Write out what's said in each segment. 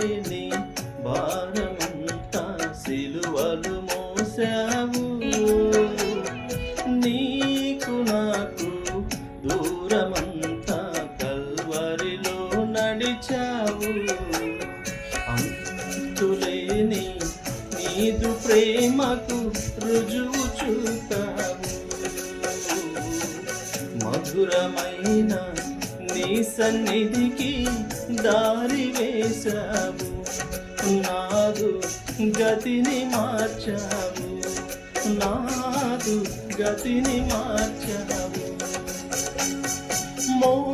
మోయలేని భారమంతా సిలువలు మోసావు నీకు నాకు దూరమంతా కల్వరిలో నడిచావు. అంతులేని నీదు ప్రేమకు రుజువు చూపావు. మధురమైన నీ సన్నిధికి దారి వేశావు. నాదు గతిని మార్చావు. నాదు గతిని మార్చావు. మో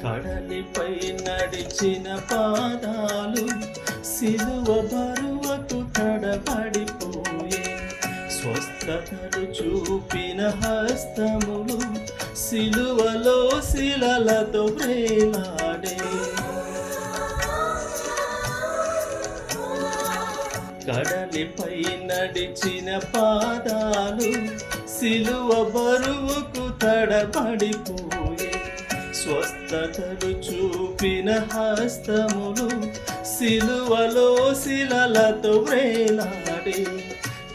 కడలిపై నడిచిన పాదాలు సిలువ బరువకు తడబడిపోయే స్వస్థతలు చూపిన హస్తములు సిలువలో శిలలతో వేలాడే కడలిపై నడిచిన పాదాలు సిలువ బరువుకు తడబడిపోయి స్వస్థతలు చూపిన హస్తములు సిలువలో శిలలతో వేలాడే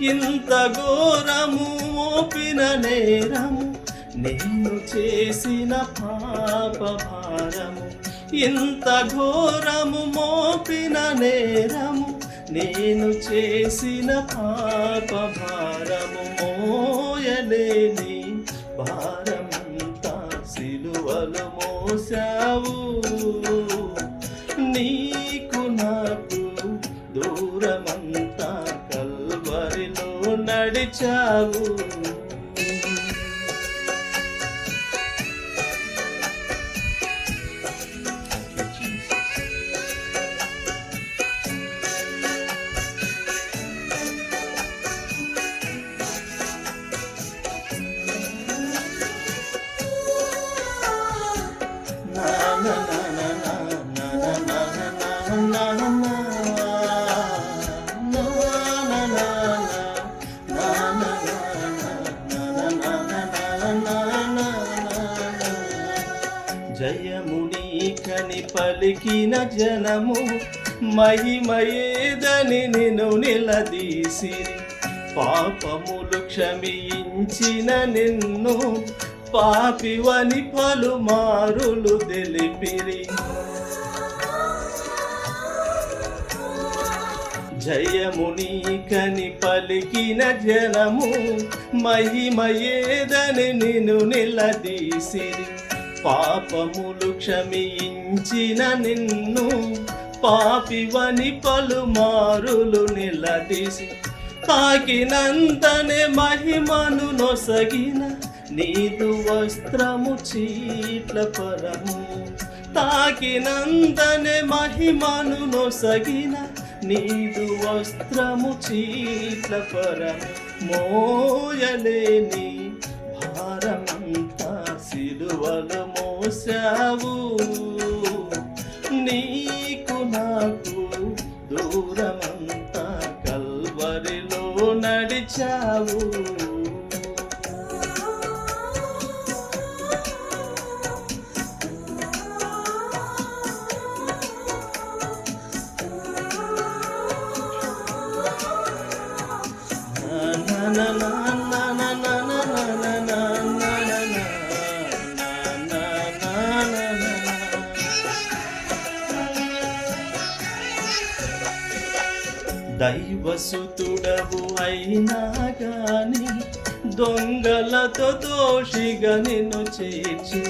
ఇంత ఘోరము ఓపిన నేరము నేను చేసిన పాప భారము ఇంత ఘోరము మోపిన నేరము నేను చేసిన పాప భారము మోయలేని భారమంతా సిలువలు మోసావు నీకు నాకు దూరమంతా కల్వరిలో నడిచావు. జయమునీకని పలికిన జనము మహిమయేదని నిన్ను నిలదీసి పాపములు క్షమించిన నిన్ను పాపివని పలుమారులు తెలిపిరి. జయమునీకని పలికిన జనము మహిమయేదని నిన్ను నిలదీసిరి. పాపములు క్షమించిన నిన్ను పాపివని పలుమారులు నిలదీసి తాకినంతనే మహిమను నొసగిన నీదు వస్త్రము చీట్ల పరము. తాకినంతనే మహిమను నొసగిన నీదు వస్త్రము చీట్ల పరము. మోయలేని భారమంతా సిలువలు చేశావు? నీకు నాకు దూరమంతా కల్వరిలో నడిచావు. na na na దైవసుతుడవు అయినా గాని దొంగలతో దోషిగా నిన్ను చేర్చి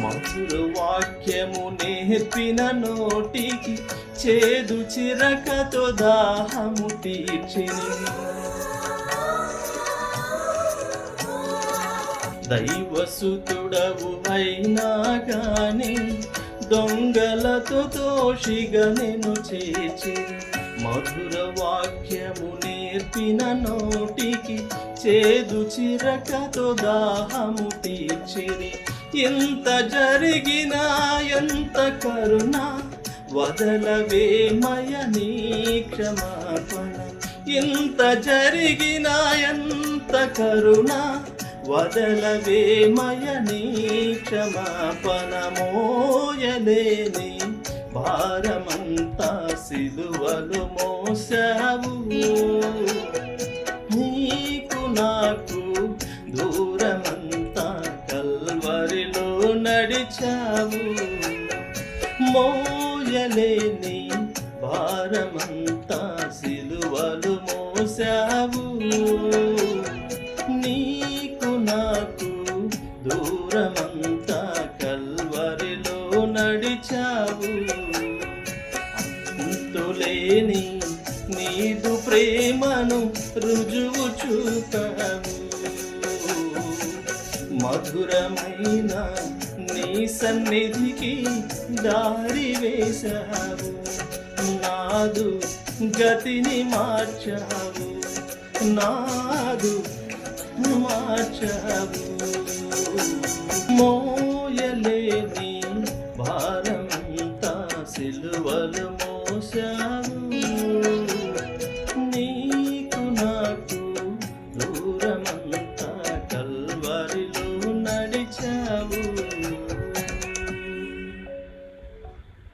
మధుర వాక్యము నేర్పిన నోటికి చేదు చిరకతో దాహము తీర్చిని దైవసుతుడవు అయినా గాని దొంగలతో దోషిగా నేను చేర్చి మధుర వాక్యము నేర్పిన నోటికి చేదు చిరకతో దాహము తీర్చిరి. ఎంత జరిగినా ఎంత కరుణ వదలవేమయ నీ క్షమాపణ ఇంత జరిగినా ఎంత కరుణ వదలవేమయ నీ క్షమాపణ మోయలేని భారమంతా సిలువలు మోసావు నీకు నాకు దూరమంతా కల్వరిలో నడిచావు. మోయలేని భారమంతా లేని నీదు ప్రేమను రుజువు చూతావు మధురమైన నీ సన్నిధికి దారి వేశావు నాదు గతిని మార్చావు నాదు మార్చావు మోయలేని భారంతా సిలువలు você.